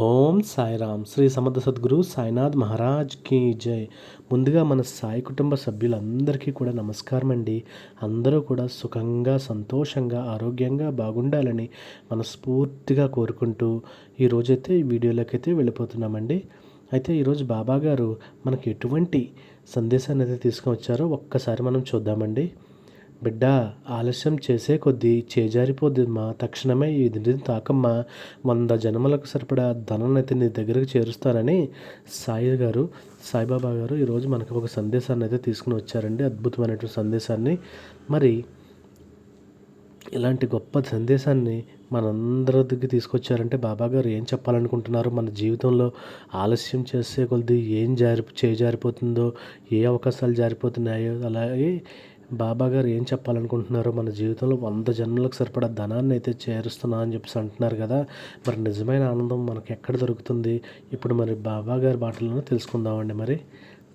ఓం సాయిరామ్. శ్రీ సమర్థ సద్గురు సాయినాథ్ మహారాజ్కి జై. ముందుగా మన సాయి కుటుంబ సభ్యులందరికీ కూడా నమస్కారం అండి. అందరూ కూడా సుఖంగా సంతోషంగా ఆరోగ్యంగా బాగుండాలని మనస్ఫూర్తిగా కోరుకుంటూ ఈరోజైతే వీడియోలోకైతే వెళ్ళిపోతున్నామండి. అయితే ఈరోజు బాబా గారు మనకి ఎటువంటి సందేశాన్ని అయితే తీసుకువచ్చారో ఒక్కసారి మనం చూద్దామండి. బిడ్డ ఆలస్యం చేసే కొద్దీ చేజారిపోద్దిమ్మా తక్షణమే ఈ నిధిని తాకమ్మా. వంద జన్మలకు సరిపడా ధనాన్ని నీ దగ్గరకు చేరుస్తానని సాయి గారు సాయిబాబా గారు ఈరోజు మనకు ఒక సందేశాన్ని అయితే తీసుకుని వచ్చారండి. అద్భుతమైనటువంటి సందేశాన్ని. మరి ఇలాంటి గొప్ప సందేశాన్ని మనందరికి తీసుకొచ్చారంటే బాబాగారు ఏం చెప్పాలనుకుంటున్నారు? మన జీవితంలో ఆలస్యం చేసే కొద్ది ఏం జారి చేజారిపోతుందో ఏ అవకాశాలు జారిపోతున్నాయో అలాగే బాబా గారు ఏం చెప్పాలనుకుంటున్నారో మన జీవితంలో వంద జన్మలకు సరిపడా ధనాన్ని అయితే చేరుస్తున్నా అని చెప్పేసి అంటున్నారు కదా. మరి నిజమైన ఆనందం మనకు ఎక్కడ దొరుకుతుంది? ఇప్పుడు మరి బాబా గారి మాటలను తెలుసుకుందామండి మరి.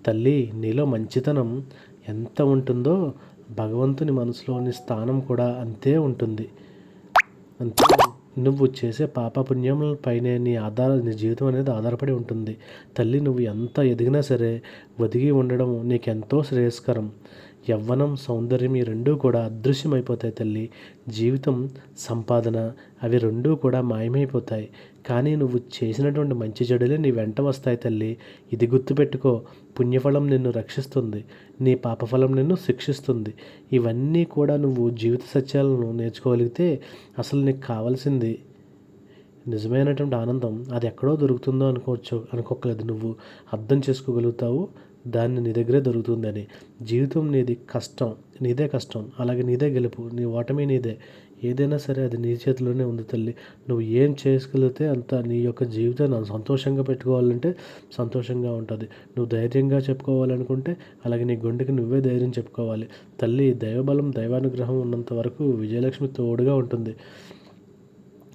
తల్లి నీలో మంచితనం ఎంత ఉంటుందో భగవంతుని మనసులోని స్థానం కూడా అంతే ఉంటుంది. అంతే నువ్వు చేసే పాప పైనే నీ ఆధార నీ జీవితం అనేది ఆధారపడి ఉంటుంది. తల్లి నువ్వు ఎంత ఎదిగినా సరే ఒదిగి ఉండడం నీకెంతో శ్రేయస్కరం. యవ్వనం సౌందర్యం ఈ రెండూ కూడా అదృశ్యమైపోతాయి తల్లి. జీవితం సంపాదన అవి రెండూ కూడా మాయమైపోతాయి. కానీ నువ్వు చేసినటువంటి మంచి చెడులే నీ వెంట వస్తాయి తల్లి. ఇది గుర్తుపెట్టుకో పుణ్యఫలం నిన్ను రక్షిస్తుంది నీ పాపఫలం నిన్ను శిక్షిస్తుంది. ఇవన్నీ కూడా నువ్వు జీవిత సత్యాలను నేర్చుకోగలిగితే అసలు నీకు కావాల్సింది నిజమైనటువంటి ఆనందం అది ఎక్కడో దొరుకుతుందో అనుకోవచ్చు అనుకోకలేదు నువ్వు. అర్థం చేసుకోగలుగుతావు దాన్ని నీ దగ్గరే దొరుకుతుందని. జీవితం నీది కష్టం నీదే కష్టం అలాగే నీదే గెలుపు నీ ఓటమి నీదే. ఏదైనా సరే అది నీ చేతిలోనే ఉంది తల్లి. నువ్వు ఏం చేసుకోగలిగితే అంత నీ యొక్క జీవితాన్ని సంతోషంగా పెట్టుకోవాలంటే సంతోషంగా ఉంటుంది. నువ్వు ధైర్యంగా చెప్పుకోవాలనుకుంటే అలాగే నీ గుండెకి నువ్వే ధైర్యం చెప్పుకోవాలి. తల్లి దైవబలం దైవానుగ్రహం ఉన్నంత వరకు విజయలక్ష్మి తోడుగా ఉంటుంది.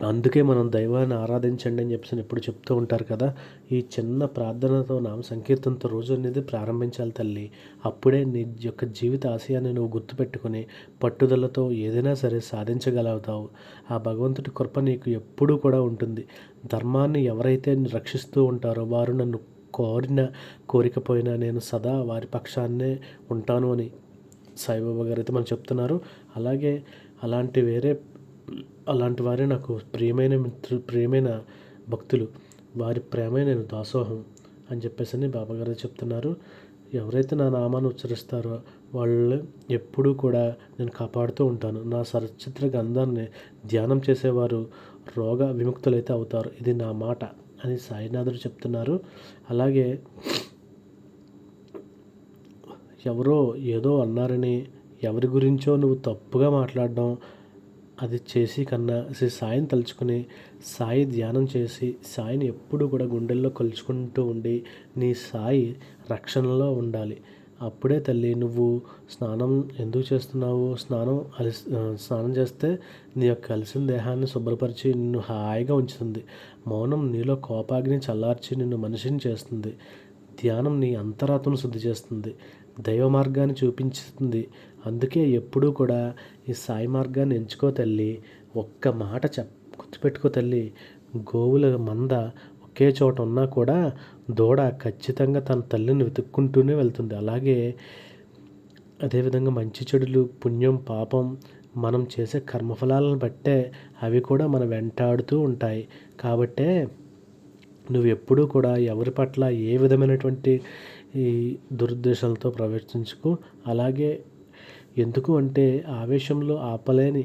అందుకే మనం దైవాన్ని ఆరాధించండి అని చెప్పేసి ఎప్పుడు చెప్తూ ఉంటారు కదా. ఈ చిన్న ప్రార్థనతో నామ సంకీర్తనతో రోజు అనేది ప్రారంభించాలి తల్లి. అప్పుడే నీ యొక్క జీవిత ఆశయాన్ని నువ్వు గుర్తుపెట్టుకుని పట్టుదలతో ఏదైనా సరే సాధించగలుగుతావు. ఆ భగవంతుడి కృప నీకు ఎప్పుడూ కూడా ఉంటుంది. ధర్మాన్ని ఎవరైతే రక్షిస్తూ ఉంటారో వారు నన్ను కోరిన కోరికపోయినా నేను సదా వారి పక్షాన్నే ఉంటాను అని సాయిబాబా గారు అయితే మనం చెప్తున్నారు. అలాగే అలాంటి వేరే అలాంటి వారే నాకు ప్రియమైన మిత్రు ప్రియమైన భక్తులు. వారి ప్రేమే నేను దాసోహం అని చెప్పేసి అని బాబాగారు చెప్తున్నారు. ఎవరైతే నా నామాన్ని ఉచ్చరిస్తారో వాళ్ళు ఎప్పుడూ కూడా నేను కాపాడుతూ ఉంటాను. నా సరచిత్ర గంధాన్ని ధ్యానం చేసేవారు రోగ విముక్తులైతే అవుతారు. ఇది నా మాట అని సాయినాథుడు చెప్తున్నారు. అలాగే ఎవరో ఏదో అన్నారని ఎవరి గురించో నువ్వు తప్పుగా మాట్లాడడం అది చేసి కన్నా శ్రీ సాయిని తలుచుకుని సాయి ధ్యానం చేసి సాయిని ఎప్పుడు కూడా గుండెల్లో కొలుచుకుంటూ ఉండి నీ సాయి రక్షణలో ఉండాలి. అప్పుడే తల్లి నువ్వు స్నానం ఎందుకు చేస్తున్నావు? స్నానం అలిసి స్నానం చేస్తే నీ యొక్క కలిసిన దేహాన్ని శుభ్రపరిచి నిన్ను హాయిగా ఉంచుతుంది. మౌనం నీలో కోపాగ్ని చల్లార్చి నిన్ను మనిషిని చేస్తుంది. ధ్యానం నీ అంతరాత్మను శుద్ధి చేస్తుంది. దైవ మార్గాన్ని చూపించుతుంది. అందుకే ఎప్పుడూ కూడా ఈ సాయి మార్గాన్ని ఎంచుకో తల్లి. ఒక్క మాట చెప్ గుర్తుపెట్టుకో తల్లి. గోవుల మంద ఒకే చోట ఉన్నా కూడా దూడ ఖచ్చితంగా తన తల్లిని వెతుక్కుంటూనే వెళ్తుంది. అలాగే అదేవిధంగా మంచి చెడులు పుణ్యం పాపం మనం చేసే కర్మఫలాలను బట్టే అవి కూడా మన వెంటాడుతూ ఉంటాయి. కాబట్టే నువ్వు ఎప్పుడూ కూడా ఎవరి పట్ల ఏ విధమైనటువంటి ఈ దురుద్దేశాలతో ప్రవేశించుకో అలాగే ఎందుకు అంటే ఆవేశంలో ఆపలేని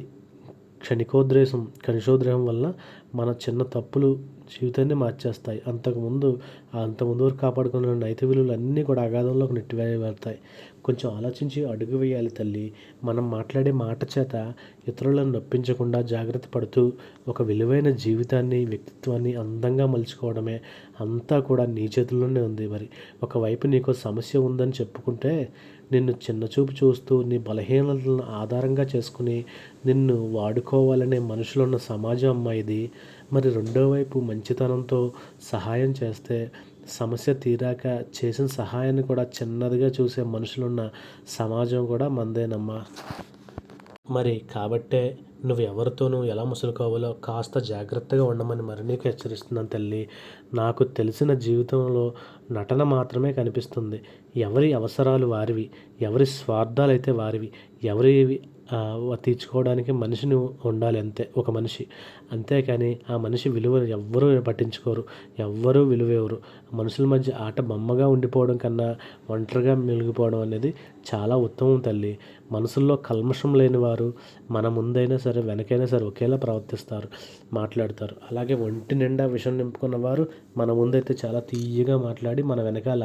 క్షణికోద్రేశం కనిషోద్రేహం వల్ల మన చిన్న తప్పులు జీవితాన్ని మార్చేస్తాయి. అంతకుముందు అంతకుముందు వరకు కాపాడుకున్న నైతిక విలువలు అన్నీ కూడా అగాధంలోకి నెట్టివేయబడతాయి. కొంచెం ఆలోచించి అడుగు వేయాలి తల్లి. మనం మాట్లాడే మాట చేత ఇతరులను నొప్పించకుండా జాగ్రత్త పడుతూ ఒక విలువైన జీవితాన్ని వ్యక్తిత్వాన్ని అందంగా మలుచుకోవడమే. అంతా కూడా నీ చేతుల్లోనే ఉంది మరి. ఒకవైపు నీకు సమస్య ఉందని చెప్పుకుంటే నిన్ను చిన్నచూపు చూస్తూ నీ బలహీనతలను ఆధారంగా చేసుకుని నిన్ను వాడుకోవాలనే మనుషులున్న సమాజం అమ్మా ఇది మరి రెండో వైపు మంచితనంతో సహాయం చేస్తే సమస్య తీరాక చేసిన సహాయాన్ని కూడా చిన్నదిగా చూసే మనుషులున్న సమాజం కూడా మందేనమ్మా. మరి కాబట్టే నువ్వు ఎవరితోనూ ఎలా ముసులుకోవాలో కాస్త జాగ్రత్తగా ఉండమని మరి నీకు హెచ్చరిస్తున్నాను తల్లి. నాకు తెలిసిన జీవితంలో నటన మాత్రమే కనిపిస్తుంది. ఎవరి అవసరాలు వారివి? ఎవరి స్వార్థాలు అయితే వారివి? ఎవరి తీర్చుకోవడానికి మనిషిని ఉండాలి అంతే ఒక మనిషి. అంతేకాని ఆ మనిషి విలువ ఎవ్వరూ పట్టించుకోరు ఎవ్వరూ విలువేవరు మనుషుల మధ్య ఆట బొమ్మగా ఉండిపోవడం కన్నా ఒంటరిగా మెలిగిపోవడం అనేది చాలా ఉత్తమం తల్లి. మనసుల్లో కల్మషం లేని వారు మన ముందైనా సరే వెనకైనా సరే ఒకేలా ప్రవర్తిస్తారు మాట్లాడతారు. అలాగే ఒంటి నిండా విషం నింపుకున్న వారు మన ముందైతే చాలా తీయగా మాట్లాడి మన వెనకాల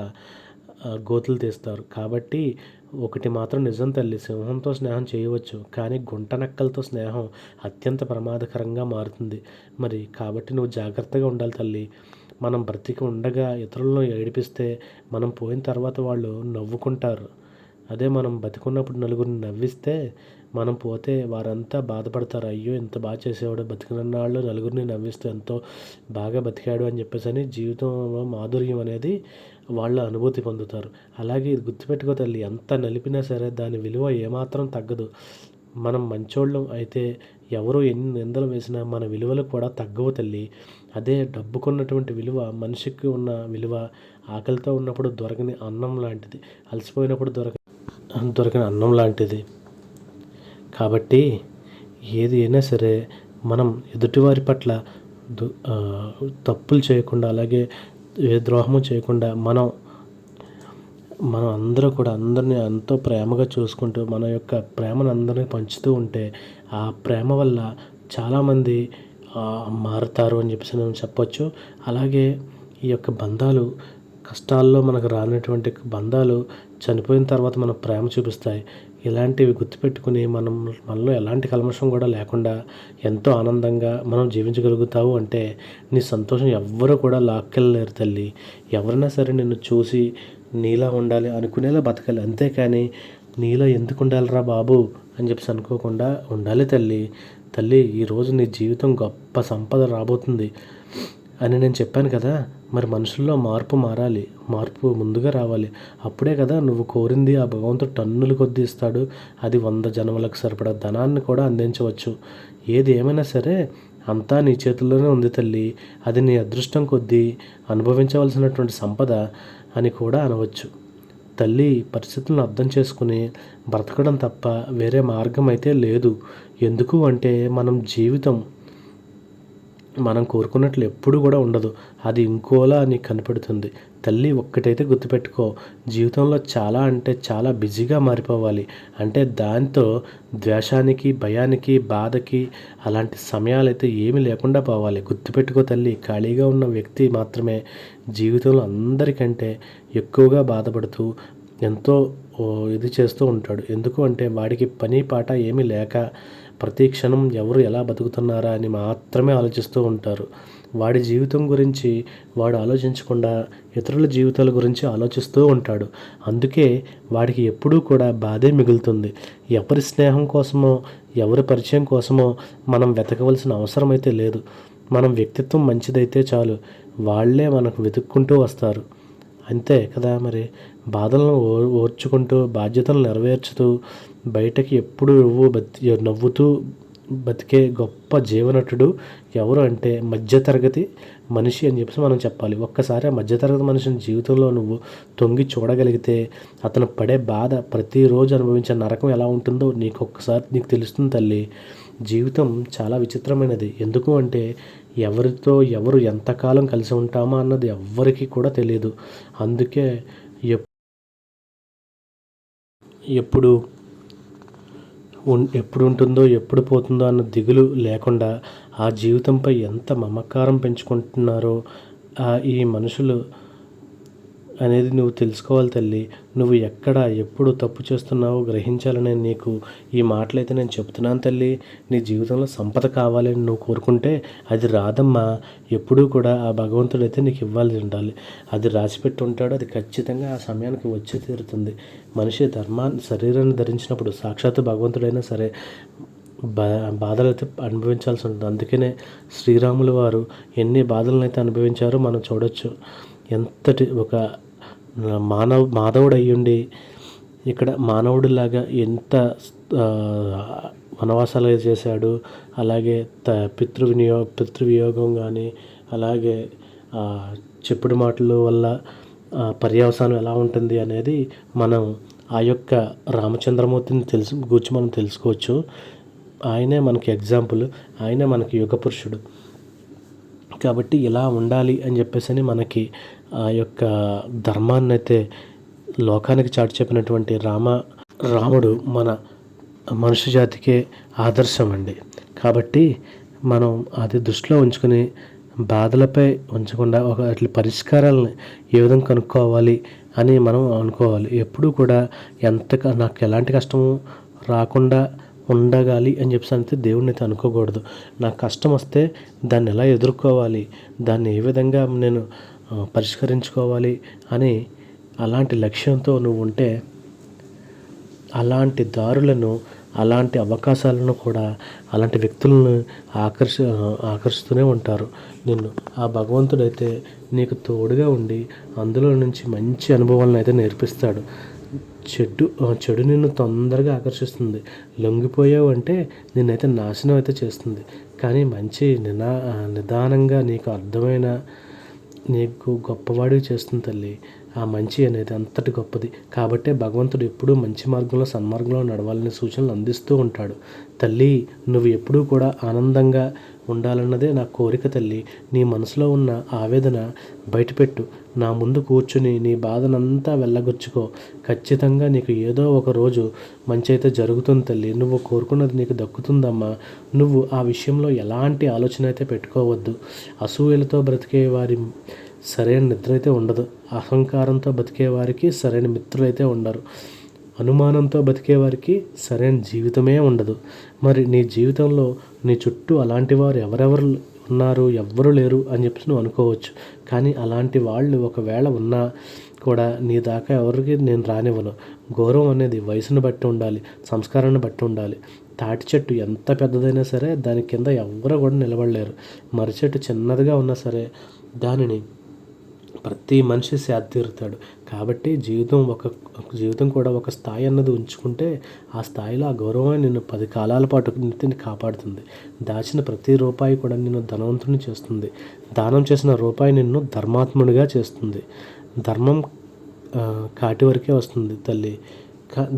గోతులు తీస్తారు. కాబట్టి ఒకటి మాత్రం నిజం తల్లి సింహంతో స్నేహం చేయవచ్చు. కానీ గుంట నక్కలతో స్నేహం అత్యంత ప్రమాదకరంగా మారుతుంది. మరి కాబట్టి నువ్వు జాగ్రత్తగా ఉండాలి తల్లి. మనం బ్రతికి ఉండగా ఇతరులను ఏడిపిస్తే మనం పోయిన తర్వాత వాళ్ళు నవ్వుకుంటారు. అదే మనం బతికున్నప్పుడు నలుగురిని నవ్విస్తే మనం పోతే వారంతా బాధపడతారు. అయ్యో ఇంత బాగా చేసేవాడు బతికినన్నాళ్ళు నలుగురిని నవ్విస్తూ ఎంతో బాగా బతికాడు అని చెప్పేసి అని జీవితంలో మాధుర్యం అనేది వాళ్ళ అనుభూతి పొందుతారు. అలాగే ఇది గుర్తుపెట్టుకో తల్లి ఎంత నలిపినా సరే దాని విలువ ఏమాత్రం తగ్గదు. మనం మంచోళ్ళం అయితే ఎవరు ఎన్ని నిందలు వేసినా మన విలువలు కూడా తగ్గవు తల్లి. అదే డబ్బుకున్నటువంటి విలువ మనిషికి ఉన్న విలువ ఆకలితో ఉన్నప్పుడు దొరకని అన్నం లాంటిది అలసిపోయినప్పుడు దొరక దొరకని అన్నం లాంటిది. కాబట్టి ఏది అయినా సరే మనం ఎదుటివారి పట్ల దు తప్పులు చేయకుండా అలాగే ఏ ద్రోహము చేయకుండా మనం మనం అందరూ కూడా అందరినీ ఎంతో ప్రేమగా చూసుకుంటూ మన యొక్క ప్రేమను అందరినీ పంచుతూ ఉంటే ఆ ప్రేమ వల్ల చాలామంది మారుతారు అని చెప్పేసి మనం చెప్పొచ్చు. అలాగే ఈ యొక్క బంధాలు కష్టాల్లో మనకు రానటువంటి బంధాలు చనిపోయిన తర్వాత మన ప్రేమ చూపిస్తాయి. ఇలాంటివి గుర్తుపెట్టుకుని మనం మనలో ఎలాంటి కల్మషం కూడా లేకుండా ఎంతో ఆనందంగా మనం జీవించగలుగుతావు అంటే నీ సంతోషం ఎవ్వరూ కూడా లాక్కెళ్ళలేరు తల్లి. ఎవరైనా సరే నిన్ను చూసి నీలా ఉండాలి అనుకునేలా బతకాలి. అంతేకాని నీలో ఎందుకు ఉండాలిరా బాబు అని చెప్పేసి అనుకోకుండా ఉండాలి తల్లి. తల్లి ఈరోజు నీ జీవితం గొప్ప సంపద రాబోతుంది. అని నేను చెప్పాను కదా మరి మనుషుల్లో మార్పు మారాలి మార్పు ముందుగా రావాలి. అప్పుడే కదా నువ్వు కోరింది ఆ భగవంతుడు టన్నులు కొద్దీ ఇస్తాడు అది వంద జన్మలకు సరిపడా ధనాన్ని కూడా అందించవచ్చు. ఏది ఏమైనా సరే అంతా నీ చేతుల్లోనే ఉంది తల్లి అది నీ అదృష్టం కొద్దీ అనుభవించవలసినటువంటి సంపద అని కూడా అనవచ్చు. తల్లి పరిస్థితులను అర్థం చేసుకుని బ్రతకడం తప్ప వేరే మార్గం అయితే లేదు. ఎందుకు అంటే మనం జీవితం మనం కోరుకున్నట్లు ఎప్పుడు కూడా ఉండదు. అది ఇంకోలా నీకు కనపడుతుంది. తల్లి ఒక్కటైతే గుర్తుపెట్టుకో జీవితంలో చాలా అంటే చాలా బిజీగా మారిపోవాలి. అంటే దాంతో ద్వేషానికి భయానికి బాధకి అలాంటి సమయాలైతే ఏమీ లేకుండా పోవాలి. గుర్తుపెట్టుకో తల్లి ఖాళీగా ఉన్న వ్యక్తి మాత్రమే జీవితంలో అందరికంటే ఎక్కువగా బాధపడుతూ ఎంతో ఓ, ఇది చేస్తూ ఉంటాడు. ఎందుకు అంటే వాడికి పని పాట ఏమీ లేక ప్రతి క్షణం ఎవరు ఎలా బతుకుతున్నారా అని మాత్రమే ఆలోచిస్తూ ఉంటారు. వాడి జీవితం గురించి వాడు ఆలోచించకుండా ఇతరుల జీవితాల గురించి ఆలోచిస్తూ ఉంటాడు. అందుకే వాడికి ఎప్పుడూ కూడా బాధే మిగులుతుంది. ఎవరి స్నేహం కోసమో ఎవరి పరిచయం కోసమో మనం వెతకవలసిన అవసరం అయితే లేదు. మనం వ్యక్తిత్వం మంచిదైతే చాలు. వాళ్ళే మనకు వెతుక్కుంటూ వస్తారు. అంతే కదా మరి? బాధలను ఓ ఓర్చుకుంటూ బాధ్యతలు నెరవేర్చుతూ బయటకి ఎప్పుడు నువ్వు బతి నవ్వుతూ బతికే గొప్ప జీవనటుడు ఎవరు అంటే మధ్యతరగతి మనిషి అని చెప్పేసి మనం చెప్పాలి. ఒక్కసారి ఆ మధ్యతరగతి మనిషిని జీవితంలో నువ్వు తొంగి చూడగలిగితే అతను పడే బాధ ప్రతిరోజు అనుభవించే నరకం ఎలా ఉంటుందో నీకు ఒక్కసారి నీకు తెలుస్తుంది తల్లి. జీవితం చాలా విచిత్రమైనది. ఎందుకు అంటే ఎవరితో ఎవరు ఎంతకాలం కలిసి ఉంటామా అన్నది ఎవ్వరికీ కూడా తెలియదు. అందుకే ఎప్పుడు ఎప్పుడు ఉంటుందో ఎప్పుడు పోతుందో అన్న దిగులు లేకుండా ఆ జీవితంపై ఎంత మమకారం పెంచుకుంటున్నారో ఆ ఈ మనుషులు అనేది నువ్వు తెలుసుకోవాలి తల్లి. నువ్వు ఎక్కడ ఎప్పుడు తప్పు చేస్తున్నావో గ్రహించాలని నీకు ఈ మాటలైతే నేను చెప్తున్నాను తల్లి. నీ జీవితంలో సంపద కావాలని నువ్వు కోరుకుంటే అది రాదమ్మా. ఎప్పుడూ కూడా ఆ భగవంతుడు అయితే నీకు ఇవ్వాలి ఉండాలి. అది రాసిపెట్టి ఉంటాడు అది ఖచ్చితంగా ఆ సమయానికి వచ్చి తీరుతుంది. మనిషి ధర్మాన్ని శరీరాన్ని ధరించినప్పుడు సాక్షాత్ భగవంతుడైనా సరే బా బాధలు అయితే అనుభవించాల్సి ఉంటుంది. అందుకనే శ్రీరాములు వారు ఎన్ని బాధలను అయితే అనుభవించారో మనం చూడొచ్చు. ఎంతటి ఒక మానవ మాధవుడు అయ్యుండి ఇక్కడ మానవుడిలాగా ఎంత వనవాసాలు చేశాడు అలాగే త పితృ వినియో పితృవియోగం కానీ అలాగే చెప్పుడు మాటల వల్ల పర్యవసానం ఎలా ఉంటుంది అనేది మనం ఆ యొక్క రామచంద్రమూర్తిని తెలుసు గూర్చి మనం తెలుసుకోవచ్చు. ఆయనే మనకి ఎగ్జాంపుల్ ఆయనే మనకి యుగ పురుషుడు కాబట్టి ఇలా ఉండాలి అని చెప్పేసి అని మనకి ఆ యొక్క ధర్మాన్ని అయితే లోకానికి చాటి చెప్పినటువంటి రామ రాముడు మన మనుష్య జాతికే ఆదర్శం అండి కాబట్టి మనం అది దృష్టిలో ఉంచుకొని బాధలపై ఉంచకుండా ఒక అట్ల పరిష్కారాలను ఏ విధంగా కనుక్కోవాలి అని మనం అనుకోవాలి. ఎప్పుడూ కూడా ఎంత నాకు ఎలాంటి కష్టము రాకుండా ఉండగాలి అని చెప్పేసి అయితే దేవుడిని అయితే అనుకోకూడదు. నాకు కష్టం వస్తే దాన్ని ఎలా ఎదుర్కోవాలి? దాన్ని ఏ విధంగా నేను పరిష్కరించుకోవాలి అని అలాంటి లక్ష్యంతో నువ్వు ఉంటే అలాంటి దారులను అలాంటి అవకాశాలను కూడా అలాంటి వ్యక్తులను ఆకర్ష ఆకర్షిస్తూనే ఉంటారు నిన్ను. ఆ భగవంతుడైతే నీకు తోడుగా ఉండి అందులో నుంచి మంచి అనుభవాలను అయితే నేర్పిస్తాడు. చెడు చెడు నిన్ను తొందరగా ఆకర్షిస్తుంది. లొంగిపోయావు అంటే నిన్నైతే నాశనం అయితే చేస్తుంది. కానీ మంచి నినా నిదానంగా నీకు అర్థమైన నీకు గొప్పవాడివి చేస్తుంది తల్లి. ఆ మంచి అనేది అంతటి గొప్పది. కాబట్టే భగవంతుడు ఎప్పుడూ మంచి మార్గంలో సన్మార్గంలో నడవాలనే సూచనలు అందిస్తూ ఉంటాడు. తల్లి నువ్వు ఎప్పుడూ కూడా ఆనందంగా ఉండాలన్నదే నా కోరిక తల్లి. నీ మనసులో ఉన్న ఆవేదన బయటపెట్టు. నా ముందు కూర్చుని నీ బాధనంతా వెళ్ళగొచ్చుకో. ఖచ్చితంగా నీకు ఏదో ఒక రోజు మంచి అయితే జరుగుతుంది తల్లి. నువ్వు కోరుకున్నది నీకు దక్కుతుందమ్మా. నువ్వు ఆ విషయంలో ఎలాంటి ఆలోచన అయితే పెట్టుకోవద్దు. అసూయలతో బ్రతికే వారి సరైన నిద్ర అయితే ఉండదు. అహంకారంతో బతికే వారికి సరైన మిత్రులు అయితే ఉండరు. అనుమానంతో బతికే వారికి సరైన జీవితమే ఉండదు. మరి నీ జీవితంలో నీ చుట్టూ అలాంటి వారు ఎవరెవరు ఉన్నారు ఎవ్వరు లేరు అని చెప్పి నువ్వు అనుకోవచ్చు. కానీ అలాంటి వాళ్ళు ఒకవేళ ఉన్నా కూడా నీ దాకా ఎవరికి నేను రానివ్వను. గౌరవం అనేది వయసును బట్టి ఉండాలి సంస్కారాన్ని బట్టి ఉండాలి. తాటి చెట్టు ఎంత పెద్దదైనా సరే దాని కింద ఎవ్వరు కూడా నిలబడలేరు. మర్రి చెట్టు చిన్నదిగా ఉన్నా సరే దానిని ప్రతి మనిషి సేదతీరుతాడు కాబట్టి జీవితం ఒక జీవితం కూడా ఒక స్థాయి అన్నది ఉంచుకుంటే ఆ స్థాయిలో ఆ గౌరవం నిన్ను పది కాలాల పాటు నిత్యని కాపాడుతుంది. దాచిన ప్రతి రూపాయి కూడా నిన్ను ధనవంతుని చేస్తుంది. దానం చేసిన రూపాయి నిన్ను ధర్మాత్ముడిగా చేస్తుంది. ధర్మం కాటి వరకే వస్తుంది తల్లి.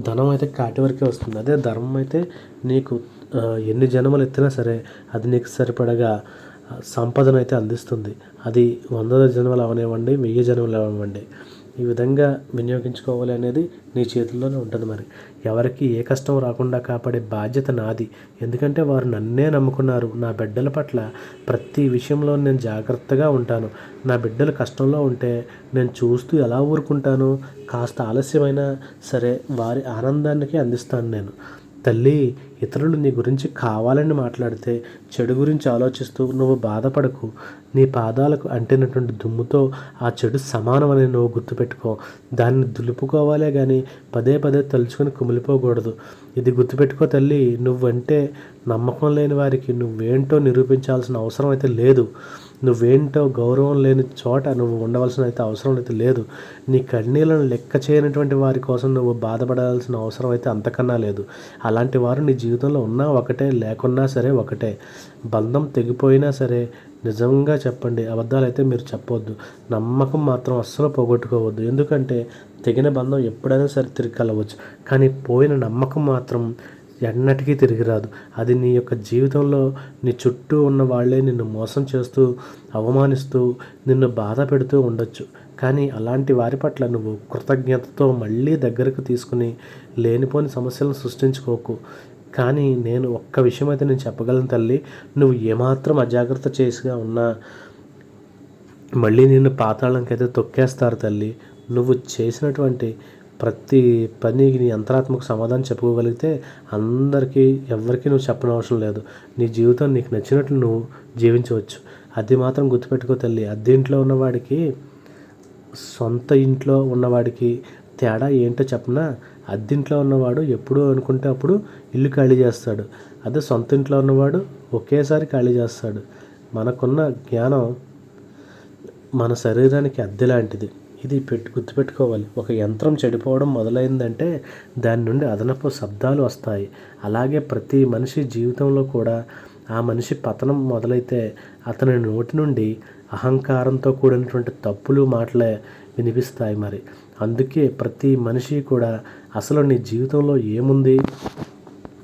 ధనం అయితే కాటి వరకే వస్తుంది. అదే ధర్మం అయితే నీకు ఎన్ని జన్మలు ఎత్తినా సరే అది నీకు సరిపడగా సంపదనైతే సంపదను అయితే అందిస్తుంది. అది వంద జన్మలు అవనివ్వండి వెయ్యి జన్మలు అవనివ్వండి. ఈ విధంగా వినియోగించుకోవాలి అనేది నీ చేతుల్లోనే ఉంటుంది మరి. ఎవరికి ఏ కష్టం రాకుండా కాపాడే బాధ్యత నాది. ఎందుకంటే వారు నన్నే నమ్ముకున్నారు. నా బిడ్డల పట్ల ప్రతి విషయంలో నేను జాగ్రత్తగా ఉంటాను. నా బిడ్డలు కష్టంలో ఉంటే నేను చూస్తూ ఎలా ఊరుకుంటాను? కాస్త ఆలస్యమైనా సరే వారి ఆనందానికి అందిస్తాను నేను. తల్లి ఇతరులు నీ గురించి కావాలని మాట్లాడితే చెడు గురించి ఆలోచిస్తూ నువ్వు బాధపడకు. నీ పాదాలకు అంటినటువంటి దుమ్ముతో ఆ చెడు సమానమని నువ్వు గుర్తుపెట్టుకో. దాన్ని దులుపుకోవాలే కానీ పదే పదే తలుచుకొని కుమిలిపోకూడదు. ఇది గుర్తుపెట్టుకో తల్లి నువ్వంటే నమ్మకం లేని వారికి నువ్వేంటో నిరూపించాల్సిన అవసరం అయితే లేదు. నువ్వేంటో గౌరవం లేని చోట నువ్వు ఉండవలసిన అయితే అవసరం అయితే లేదు. నీ కన్నీళ్ళను లెక్క చేయనటువంటి వారి కోసం నువ్వు బాధపడాల్సిన అవసరం అయితే అంతకన్నా లేదు. అలాంటి వారు నీ జీవితంలో ఉన్నా ఒకటే లేకున్నా సరే ఒకటే. బంధం తెగిపోయినా సరే నిజంగా చెప్పండి అబద్ధాలు అయితే మీరు చెప్పొద్దు. నమ్మకం మాత్రం అస్సలు పోగొట్టుకోవద్దు. ఎందుకంటే తెగిన బంధం ఎప్పుడైనా సరే తిరిగి కలవచ్చు కానీ పోయిన నమ్మకం మాత్రం ఎన్నటికీ తిరిగి రాదు. అది నీ యొక్క జీవితంలో నీ చుట్టూ ఉన్న వాళ్ళే నిన్ను మోసం చేస్తూ అవమానిస్తూ నిన్ను బాధ పెడుతూ ఉండొచ్చు. కానీ అలాంటి వారి పట్ల నువ్వు కృతజ్ఞతతో మళ్ళీ దగ్గరకు తీసుకుని లేనిపోని సమస్యలను సృష్టించుకోకు. కానీ నేను ఒక్క విషయం అయితే నేను చెప్పగలను తల్లి. నువ్వు ఏమాత్రం అజాగ్రత్త చేసిగా ఉన్నా మళ్ళీ నిన్ను పాతాళంకైతే తొక్కేస్తారు తల్లి. నువ్వు చేసినటువంటి ప్రతి పనికి నీ అంతరాత్మకు సమాధానం చెప్పుకోగలిగితే అందరికీ ఎవరికీ నువ్వు చెప్పనవసరం లేదు. నీ జీవితం నీకు నచ్చినట్లు నువ్వు జీవించవచ్చు. అది మాత్రం గుర్తుపెట్టుకో తల్లి. అద్దె ఇంట్లో ఉన్నవాడికి సొంత ఇంట్లో ఉన్నవాడికి తేడా ఏంటో చెప్పనా? అద్దింట్లో ఉన్నవాడు ఎప్పుడు అనుకుంటే అప్పుడు ఇల్లు ఖాళీ చేస్తాడు. అదే సొంత ఇంట్లో ఉన్నవాడు ఒకేసారి ఖాళీ చేస్తాడు. మనకున్న జ్ఞానం మన శరీరానికి అద్దె లాంటిది. ఇది పెట్టు గుర్తుపెట్టుకోవాలి. ఒక యంత్రం చెడిపోవడం మొదలైందంటే దాని నుండి అదనపు శబ్దాలు వస్తాయి. అలాగే ప్రతి మనిషి జీవితంలో కూడా ఆ మనిషి పతనం మొదలైతే అతని నోటి నుండి అహంకారంతో కూడినటువంటి తప్పులు మాటలే వినిపిస్తాయి మరి. అందుకే ప్రతి మనిషి కూడా అసలు నీ జీవితంలో ఏముంది?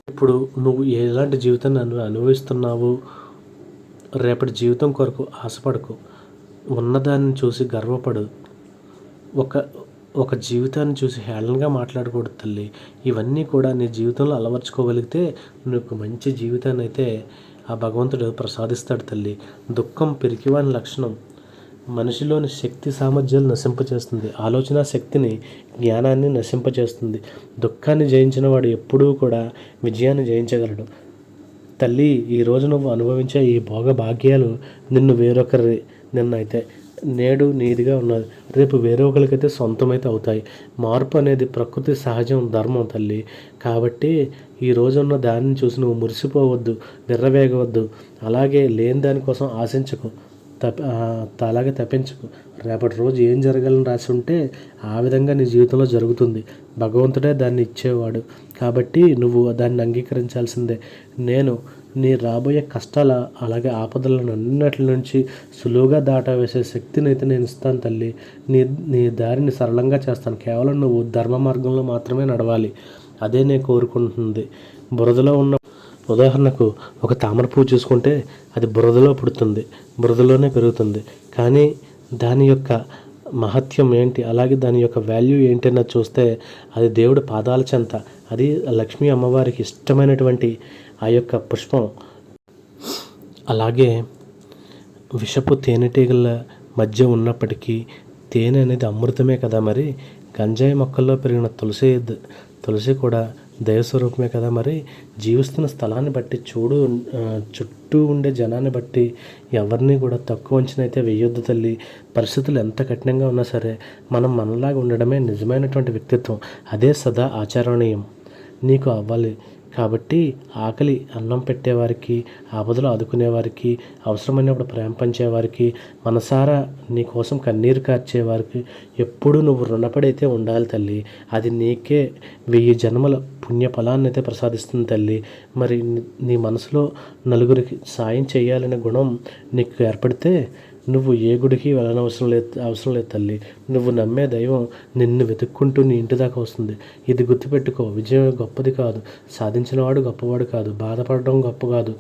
ఇప్పుడు నువ్వు ఎలాంటి జీవితాన్ని అను అనుభవిస్తున్నావు? రేపటి జీవితం కొరకు ఆశపడకు. ఉన్నదాన్ని చూసి గర్వపడు. ఒక ఒక జీవితాన్ని చూసి హేళనగా మాట్లాడకూడదు తల్లి. ఇవన్నీ కూడా నీ జీవితంలో అలవర్చుకోగలిగితే నీకు మంచి జీవితాన్ని అయితే ఆ భగవంతుడు ప్రసాదిస్తాడు తల్లి. దుఃఖం పిరికివాని లక్షణం మనిషిలోని శక్తి సామర్థ్యాలు నశింపచేస్తుంది. ఆలోచన శక్తిని జ్ఞానాన్ని నశింపచేస్తుంది. దుఃఖాన్ని జయించిన వాడు ఎప్పుడూ కూడా విజయాన్ని జయించగలడు. తల్లి ఈరోజు నువ్వు అనుభవించే ఈ భోగ భాగ్యాలు నిన్ను వేరొకరి నిన్నైతే నేడు నీదిగా ఉన్నది. రేపు వేరే ఒకరికైతే సొంతమైతే అవుతాయి. మార్పు అనేది ప్రకృతి సహజం ధర్మం తల్లి. కాబట్టి ఈ రోజున్న దానిని చూసి నువ్వు మురిసిపోవద్దు విర్రవేగవద్దు అలాగే లేని దానికోసం ఆశించకు. తప్ప అలాగే తప్పించకు. రేపటి రోజు ఏం జరగాలని రాసి ఉంటే ఆ విధంగా నీ జీవితంలో జరుగుతుంది. భగవంతుడే దాన్ని ఇచ్చేవాడు. కాబట్టి నువ్వు దాన్ని అంగీకరించాల్సిందే. నేను నీ రాబోయే కష్టాల అలాగే ఆపదలను అన్నిటి నుంచి సులువుగా దాటవేసే శక్తిని అయితే నేను ఇస్తాను తల్లి. నీ నీ దారిని సరళంగా చేస్తాను. కేవలం నువ్వు ధర్మ మార్గంలో మాత్రమే నడవాలి. అదే నేను కోరుకుంటుంది. బురదలో ఉన్న ఉదాహరణకు ఒక తామర పువ్వు చూసుకుంటే అది బురదలో పుడుతుంది. బురదలోనే పెరుగుతుంది. కానీ దాని యొక్క మహత్యం ఏంటి? అలాగే దాని యొక్క వాల్యూ ఏంటి అన్నది చూస్తే అది దేవుడి పాదాల చెంత. అది లక్ష్మీ అమ్మవారికి ఇష్టమైనటువంటి ఆ యొక్క పుష్పం. అలాగే విషపు తేనెటీగల మధ్య ఉన్నప్పటికీ తేనె అనేది అమృతమే కదా మరి? గంజాయి మొక్కల్లో పెరిగిన తులసి తులసి కూడా దైవస్వరూపమే కదా మరి? జీవిస్తున్న స్థలాన్ని బట్టి చూడు చుట్టూ ఉండే జనాన్ని బట్టి ఎవరిని కూడా తక్కువ అంచనైతే వెయ్యొద్దు తల్లి. పరిస్థితులు ఎంత కఠినంగా ఉన్నా సరే మనం మనలాగా ఉండడమే నిజమైనటువంటి వ్యక్తిత్వం. అదే సదా ఆచరణీయం. నీకు అవ్వాలి. కాబట్టి ఆకలి అన్నం పెట్టేవారికి ఆపదలో ఆదుకునేవారికి అవసరమైనప్పుడు ప్రేమ పంచేవారికి మనసారా నీ కోసం కన్నీరు కార్చేవారికి ఎప్పుడు నువ్వు రుణపడైతే ఉండాలి తల్లి అది నీకే వెయ్యి జన్మల పుణ్య ఫలాన్ని అయితే ప్రసాదిస్తుంది తల్లి. మరి నీ మనసులో నలుగురికి సాయం చేయాలనే గుణం నీకు ఏర్పడితే నువ్వు ఏ గుడికి వెళ్ళనవసరం లేదు అవసరం లేదు తల్లి. నువ్వు నమ్మే దైవం నిన్ను వెతుక్కుంటూ నీ ఇంటి దాకా వస్తుంది. ఇది గుర్తుపెట్టుకో విజయం గొప్పది కాదు. సాధించినవాడు గొప్పవాడు కాదు. బాధపడడం గొప్ప కాదు.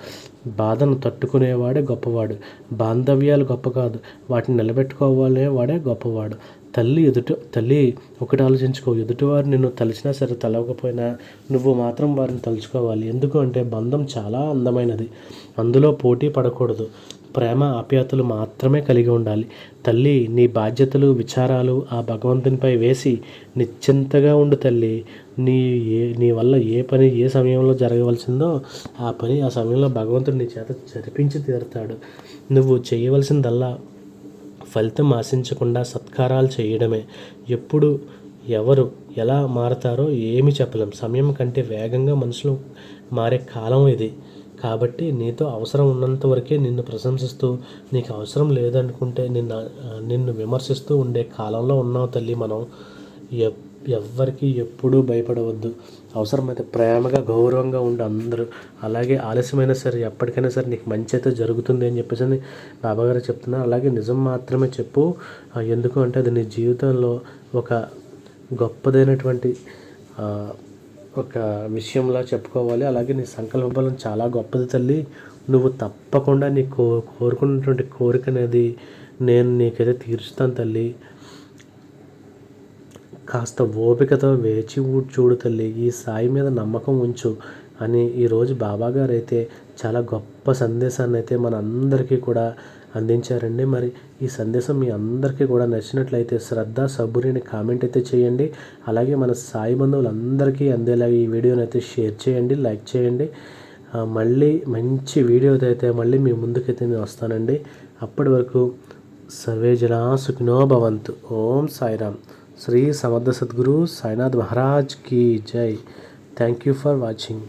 బాధను తట్టుకునేవాడే గొప్పవాడు. బాంధవ్యాలు గొప్ప కాదు. వాటిని నిలబెట్టుకోవాలనే వాడే గొప్పవాడు. తల్లి ఎదుటి తల్లి ఒకటి ఆలోచించుకో. ఎదుటివారు నిన్ను తలిచినా సరే తలవకపోయినా నువ్వు మాత్రం వారిని తలుచుకోవాలి. ఎందుకు అంటే బంధం చాలా అందమైనది. అందులో పోటీ పడకూడదు. ప్రేమ ఆప్యాయతలు మాత్రమే కలిగి ఉండాలి. తల్లి నీ బాధ్యతలు విచారాలు ఆ భగవంతునిపై వేసి నిశ్చింతగా ఉండు తల్లి. నీ ఏ నీ వల్ల ఏ పని ఏ సమయంలో జరగవలసిందో ఆ పని ఆ సమయంలో భగవంతుడు నీ చేత జరిపించి తీరుతాడు. నువ్వు చేయవలసిందల్లా ఫలితం ఆశించకుండా సత్కారాలు చేయడమే. ఎప్పుడు ఎవరు ఎలా మారతారో ఏమి చెప్పలేం. సమయం కంటే వేగంగా మనుషులు మారే కాలం ఇది. కాబట్టి నీతో అవసరం ఉన్నంత వరకే నిన్ను ప్రశంసిస్తూ నీకు అవసరం లేదనుకుంటే నిన్ను నిన్ను విమర్శిస్తూ ఉండే కాలంలో ఉన్నావు తల్లి మనం. ఎవ్వరికి ఎప్పుడూ భయపడవద్దు. అవసరమైతే ప్రేమగా గౌరవంగా ఉండి అందరూ. అలాగే ఆలస్యమైనా సరే ఎప్పటికైనా సరే నీకు మంచి అయితే జరుగుతుంది అని చెప్పేసి అని బాబాగారు చెప్తున్నారు అలాగే నిజం మాత్రమే చెప్పు. ఎందుకు అంటే అది నీ జీవితంలో ఒక గొప్పదైనటువంటి ఒక విషయంలా చెప్పుకోవాలి. అలాగే నీ సంకల్ప బలం చాలా గొప్పది తల్లి. నువ్వు తప్పకుండా నీ కో కోరుకున్నటువంటి కోరిక అనేది నేను నీకైతే తీర్చుతాను తల్లి. కాస్త ఓపికతో వేచి చూడు తల్లి. ఈ సాయి మీద నమ్మకం ఉంచు అని ఈరోజు బాబాగారు అయితే చాలా గొప్ప సందేశాన్ని అయితే మన అందరికీ కూడా అందించారండి. మరి ఈ సందేశం మీ అందరికీ కూడా నచ్చినట్లయితే శ్రద్ధ సబురిని కామెంట్ అయితే చేయండి. అలాగే మన సాయి బంధువులందరికీ అందేలాగా ఈ వీడియోని అయితే షేర్ చేయండి లైక్ చేయండి. మళ్ళీ మంచి వీడియోతో అయితే మళ్ళీ మీ ముందుకైతే నేను వస్తానండి. అప్పటి వరకు సర్వే సుఖినో భవంతు. ఓం సాయిరామ్. శ్రీ సమర్థ సద్గురు సాయినాథ్ మహారాజ్ కీ జై. Thank you for watching.